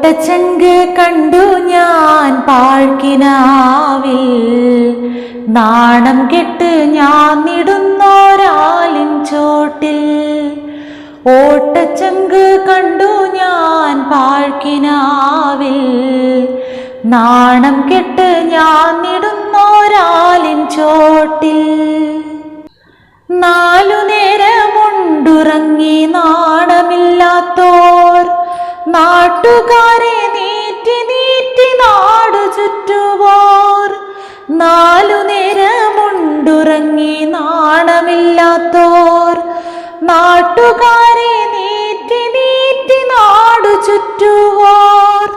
ഓട്ടച്ചങ്ക് കണ്ടു ഞാൻ പാഴ്ക്കിനാവിൽ നാണം കെട്ട് ഞാൻ നിടുന്നോരാലിൻ ചോട്ടിൽ. ഓട്ടച്ചങ്ക് കണ്ടു ഞാൻ പാഴ്ക്കിനാവിൽ നാണം കെട്ട് ഞാൻ നിടുന്നോരാലിൻ ചോട്ടിൽ. നാലു നേരമുണ്ടുറങ്ങി നാണമില്ലാത്തോർ നാട്ടുകാരെ നീറ്റി നീറ്റി നാടു ചുറ്റുവോർ. നാലു നേരമുണ്ടുറങ്ങി നാണമില്ലാത്തോർ. നാട്ടുകാരെ നീറ്റി നീറ്റി നാടു ചുറ്റുവോർ.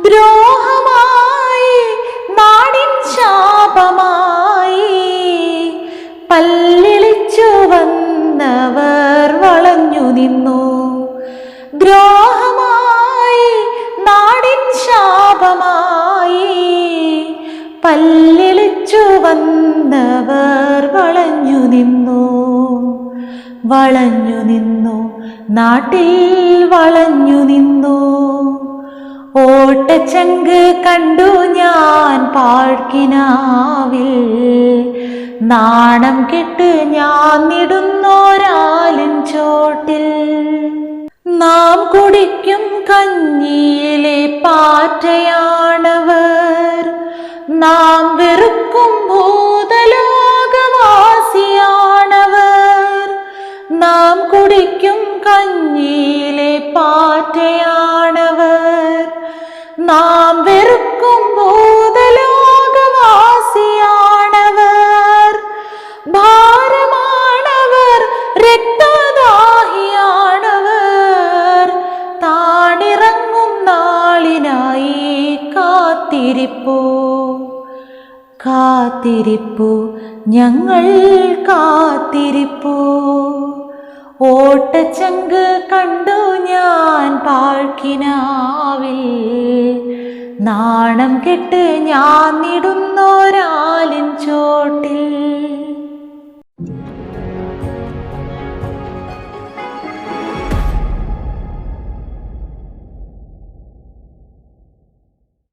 ദ്രോഹമായി നാടിൻ ശാപമായി പല്ലിളിച്ചു വന്നവർ വളഞ്ഞു നിന്നു. പല്ലിളിച്ചു വന്നവർ വളഞ്ഞു നിന്നു വളഞ്ഞു നിന്നു നാട്ടിൽ വളഞ്ഞു നിന്നു. ഓട്ടച്ചങ്ക് കണ്ടു ഞാൻ പാഴ്ക്കിനാവിൽ നാണം കെട്ട് ഞാൻ നിടുന്നോരാലിൻ നാം വെറുക്കും ഭൂതലോകവാസിയാണവർ. നാം കുടിക്കും കഞ്ഞിയിലെ പാറ്റയാണവർ. നാം വെറുക്കും ഭൂതലോകവാസിയാണവർ. ഭാരമാണവർ രക്തദാഹിയാണവർ. താണിറങ്ങും നാളിനായി കാത്തിരിപ്പൂ. കാത്തിരിപ്പു ഞങ്ങൾ കാത്തിരിപ്പു. ഓട്ടച്ചങ്ക് കണ്ടു ഞാൻ പാഴ്ക്കിനാവിൽ. നാണം കെട്ട് ഞാൻ നിടുന്നോരാലിൻ ചോട്ടിൽ.